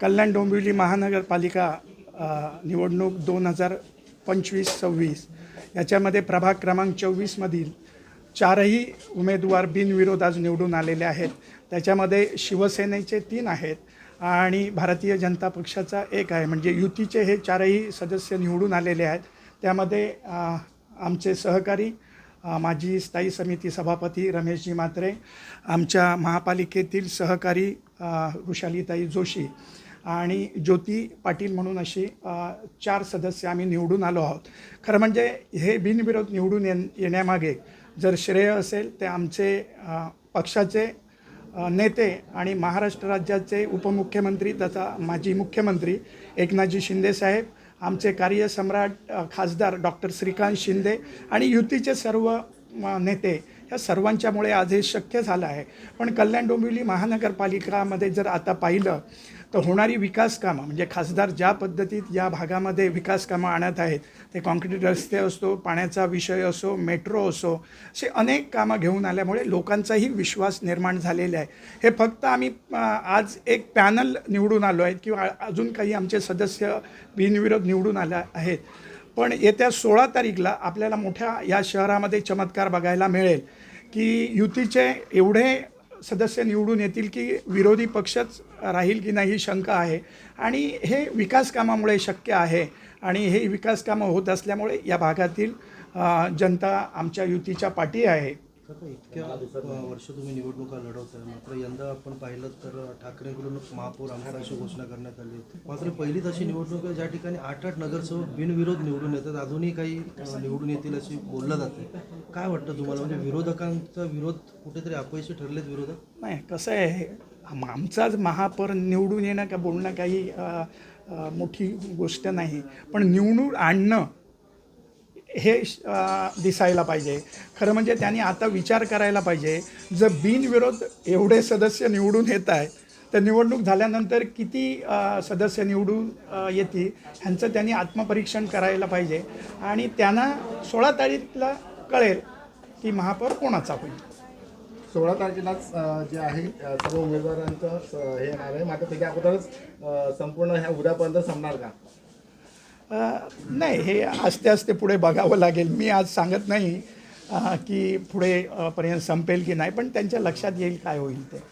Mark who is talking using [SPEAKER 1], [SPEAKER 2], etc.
[SPEAKER 1] कल्याण डोंबिवली महानगरपालिका निवडणूक दोन हजार पंचवीस सव्वीस. याच्यामध्ये प्रभाग क्रमांक चोवीसमधील चारही उमेदवार बिनविरोध आज निवडून आलेले आहेत. त्याच्यामध्ये शिवसेनेचे तीन आहेत आणि भारतीय जनता पक्षाचा एक आहे. म्हणजे युतीचे हे चारही सदस्य निवडून आलेले आहेत. त्यामध्ये आमचे सहकारी माजी स्थायी समिती सभापती रमेशजी म्हात्रे आमच्या महापालिकेतील सहकारी वृषालीताई जोशी आणि ज्योती पाटील म्हणून अशी चार सदस्य आम्ही निवडून आलो आहोत. खरं म्हणजे हे बिनविरोध निवडून ये येण्यामागे जर श्रेय असेल ते आमचे पक्षाचे नेते आणि महाराष्ट्र राज्याचे उपमुख्यमंत्री तथा माजी मुख्यमंत्री एकनाथजी शिंदेसाहेब आमचे कार्यसम्राट खासदार डॉक्टर श्रीकांत शिंदे आणि युतीचे सर्व नेते या सर्वांच्यामुळे आज हे शक्य झालं आहे. पण कल्याण डोंबिवली महानगरपालिकामध्ये जर आता पाहिलं तर होणारी विकास कामं म्हणजे खासदार ज्या पद्धतीत या भागामध्ये विकास कामं आणत आहेत ते कॉन्क्रीट रस्ते असो पाण्याचा विषय असो मेट्रो असो असे अनेक कामं घेऊन आल्यामुळे लोकांचाही विश्वास निर्माण झालेला आहे. हे फक्त आम्ही आज एक पॅनल निवडून आलो आहेत किंवा अजून काही आमचे सदस्य बिनविरोध निवडून आले आहेत. पण येत्या सोळा तारीखला आपल्याला मोठ्या या शहरामध्ये चमत्कार बघायला मिळेल की युतीचे एवढे सदस्य निवडून येतील की विरोधी पक्षच राहील की नाही ही शंका आहे. आणि हे विकास कामामुळे शक्य आहे आणि हे विकास कामं होत असल्यामुळे या भागातील जनता आमच्या युतीच्या पाठी आहे.
[SPEAKER 2] काका इतक्या वर्ष तुम्ही निवडणुका लढवताय. मात्र यंदा आपण पाहिलं तर ठाकरेंकडून महापौर आमदार अशी घोषणा करण्यात आली मात्र पहिलीच अशी निवडणूक आहे ज्या ठिकाणी आठ आठ नगरसेवक बिनविरोध निवडून येतात. अजूनही काही निवडून येतील अशी बोललं जाते. काय वाटतं तुम्हाला? म्हणजे विरोधकांचा विरोध कुठेतरी अपयशी ठरलेत विरोधक?
[SPEAKER 1] नाही कसं आहे आम- आमचाच महापौर निवडून येणं का बोलणं काही मोठी गोष्ट नाही. पण निवडून आणणं हे दिसायला पाहिजे. खरं म्हणजे त्यांनी आता विचार करायला पाहिजे. जर बिनविरोध एवढे सदस्य निवडून येत आहे तर निवडणूक झाल्यानंतर किती सदस्य निवडून येतील ह्यांचं त्यांनी आत्मपरीक्षण करायला पाहिजे. आणि त्यांना सोळा तारीखला कळेल की महापौर कोणाचा होईल.
[SPEAKER 3] सोळा तारखेलाच जे आहे सर्व उमेदवारांचं हे येणार आहे. मात्र त्याच्या अगोदरच संपूर्ण ह्या उद्यापर्यंत संपणार का?
[SPEAKER 1] नाही हे आस्ते आस्ते पुढे बघावं लागेल. मी आज सांगत नाही की पुढे पर्यंत संपेल की नाही पण त्यांच्या लक्षात येईल काय होईल ते.